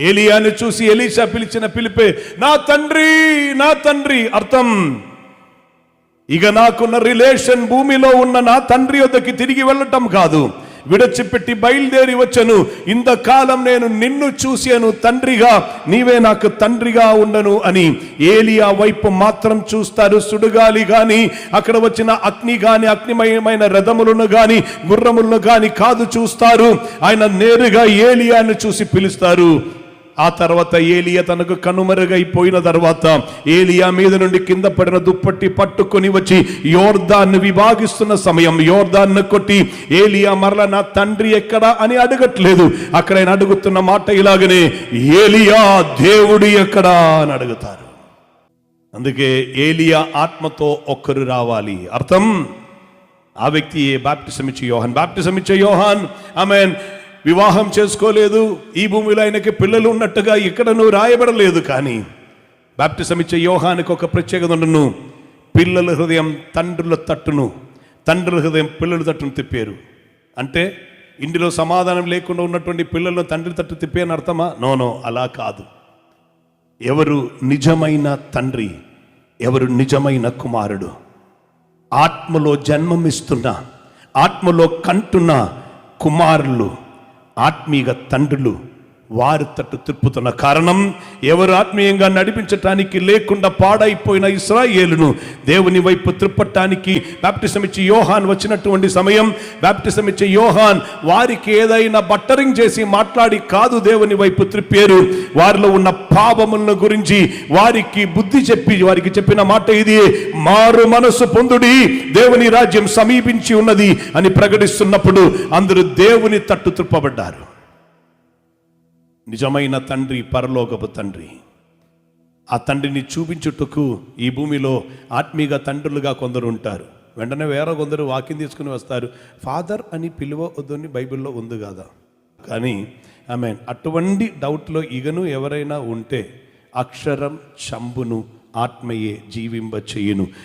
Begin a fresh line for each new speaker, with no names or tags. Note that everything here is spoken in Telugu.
ఏలియాను చూసి ఎలీషా పిలిచిన పిలిపే నా తండ్రి నా తండ్రి అర్థం. ఇక నాకున్న రిలేషన్ భూమిలో ఉన్న నా తండ్రి వద్దకి తిరిగి వెళ్ళటం కాదు. విడచిపెట్టి బయలుదేరి వచ్చను. ఇంతకాలం నేను నిన్ను చూసాను తండ్రిగా. నీవే నాకు తండ్రిగా ఉండను అని ఏలియా వైపు మాత్రం చూస్తారు సుడుగాలి గాని అక్కడ వచ్చిన అగ్ని గాని అగ్నిమయమైన రథములను గాని గుర్రములను గాని కాదు చూస్తారు. ఆయన నేరుగా ఏలియాను చూసి పిలుస్తారు. ఆ తర్వాత ఏలియా తనకు కనుమరుగైపోయిన తర్వాత ఏలియా మీద నుండి కింద పడిన దుప్పట్టి పట్టుకొని వచ్చి యోర్దాన్ని విభాగిస్తున్న సమయం యోర్దాన్ను కొట్టి ఏలియా మరల నా తండ్రి ఎక్కడా అని అడగట్లేదు. అక్కడ ఆయన అడుగుతున్న మాట ఇలాగనే ఏలియా దేవుడి ఎక్కడా? అని అడుగుతారు. అందుకే ఏలియా ఆత్మతో ఒక్కరు రావాలి. అర్థం? ఆ వ్యక్తి బాప్టిజం ఇచ్చే యోహాన్? బాప్టిజం ఇచ్చే యోహాన్? ఆమెన్. వివాహం చేసుకోలేదు. ఈ భూమిలో ఆయనకి పిల్లలు ఉన్నట్టుగా ఇక్కడ నువ్వు రాయబడలేదు కానీ బాప్టిసం ఇచ్చే యోహానికి ఒక ప్రత్యేకత ఉండను. పిల్లల హృదయం తండ్రుల తట్టును తండ్రుల హృదయం పిల్లల తట్టును తిప్పారు. అంటే ఇంటిలో సమాధానం లేకుండా ఉన్నటువంటి పిల్లలను తండ్రి తట్టు తిప్పేయని అర్థమా? నోనో అలా కాదు. ఎవరు నిజమైన తండ్రి ఎవరు నిజమైన కుమారుడు ఆత్మలో జన్మమిస్తున్న ఆత్మలో కంటున్న కుమారులు ఆత్మీయ తండ్రులు వారి తట్టు తిప్పుతున్న కారణం ఎవరు ఆత్మీయంగా నడిపించటానికి లేకుండా పాడైపోయిన ఇస్రాయేలును దేవుని వైపు త్రిప్పటానికి బాప్టిజం ఇచ్చి యోహాన్ వచ్చినటువంటి సమయం బాప్టిజం ఇచ్చే యోహాన్ వారికి ఏదైనా బట్టరింగ్ చేసి మాట్లాడి కాదు దేవుని వైపు త్రిప్పారు. వారిలో ఉన్న పాపములను గురించి వారికి బుద్ధి చెప్పి వారికి చెప్పిన మాట ఇది మారు మనసు పొందుడి దేవుని రాజ్యం సమీపించి ఉన్నది అని ప్రకటిస్తున్నప్పుడు అందరూ దేవుని తట్టు త్రిప్పబడ్డారు. నిజమైన తండ్రి పరలోకపు తండ్రి. ఆ తండ్రిని చూపించుటకు ఈ భూమిలో ఆత్మీయ తండ్రులుగా కొందరు ఉంటారు. వెంటనే వేరే కొందరు వాకింగ్ తీసుకుని వస్తారు. ఫాదర్ అని పిలువవద్దని బైబిల్లో ఉంది కదా. కానీ ఆమె అటువంటి డౌట్లో ఇగను ఎవరైనా ఉంటే అక్షరం చంబును ఆత్మయే జీవింప చేయును